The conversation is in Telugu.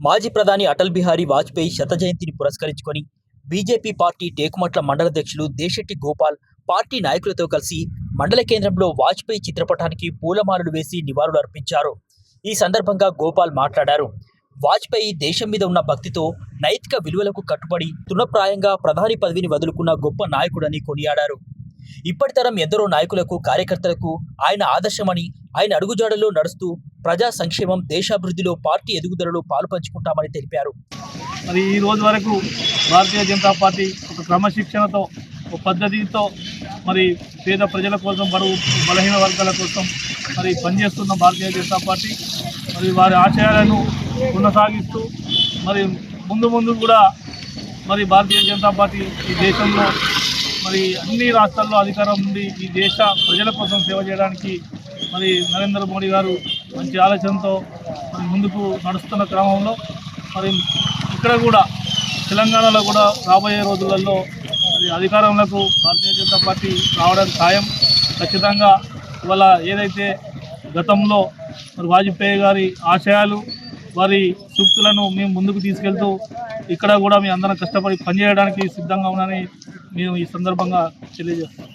మాజీ ప్రధాని అటల్ బిహారీ వాజ్పేయి శత జయంతిని పురస్కరించుకొని బీజేపీ పార్టీ టేకుమట్ల మండలాధ్యక్షులు దేశెట్టి గోపాల్ పార్టీ నాయకులతో కలిసి మండల కేంద్రంలో వాజ్పేయి చిత్రపటానికి పూలమాలలు వేసి నివాళులు అర్పించారు. ఈ సందర్భంగా గోపాల్ మాట్లాడారు. వాజ్పేయి దేశం మీద ఉన్న భక్తితో నైతిక విలువలకు కట్టుబడి తృణప్రాయంగా ప్రధాని పదవిని వదులుకున్న గొప్ప నాయకుడని కొనియాడారు. ఇప్పటి తరం ఎందరో నాయకులకు కార్యకర్తలకు ఆయన ఆదర్శమని ఆయన అడుగుజాడల్లో నడుస్తూ ప్రజా సంక్షేమం దేశాభివృద్ధిలో పార్టీ ఎదుగుదలలో పాలు పంచుకుంటామని తెలిపారు. మరి ఈ రోజు వరకు భారతీయ జనతా పార్టీ ఒక క్రమశిక్షణతో ఒక పద్ధతితో మరి పేద ప్రజల కోసం బరువు బలహీన వర్గాల కోసం మరి పనిచేస్తున్న భారతీయ జనతా పార్టీ మరి వారి ఆశయాలను కొనసాగిస్తూ మరి ముందు ముందు కూడా మరి భారతీయ జనతా పార్టీ ఈ దేశంలో మరి అన్ని రాష్ట్రాల్లో అధికారం ఉండి ఈ దేశ ప్రజల కోసం సేవ చేయడానికి మరి నరేంద్ర మోడీ గారు మంచి ఆలోచనతో మరి ముందుకు నడుస్తున్న క్రమంలో మరి ఇక్కడ కూడా తెలంగాణలో కూడా రాబోయే రోజులలో మరి అధికారంలోకి భారతీయ జనతా పార్టీ రావడం ఖాయం. ఖచ్చితంగా ఇవాళ ఏదైతే గతంలో మరి వాజ్పేయి గారి ఆశయాలు వారి సూక్తులను మేము ముందుకు తీసుకెళ్తూ ఇక్కడ కూడా మీ అందరం కష్టపడి పనిచేయడానికి సిద్ధంగా ఉన్నానని మేము ఈ సందర్భంగా తెలియజేస్తాం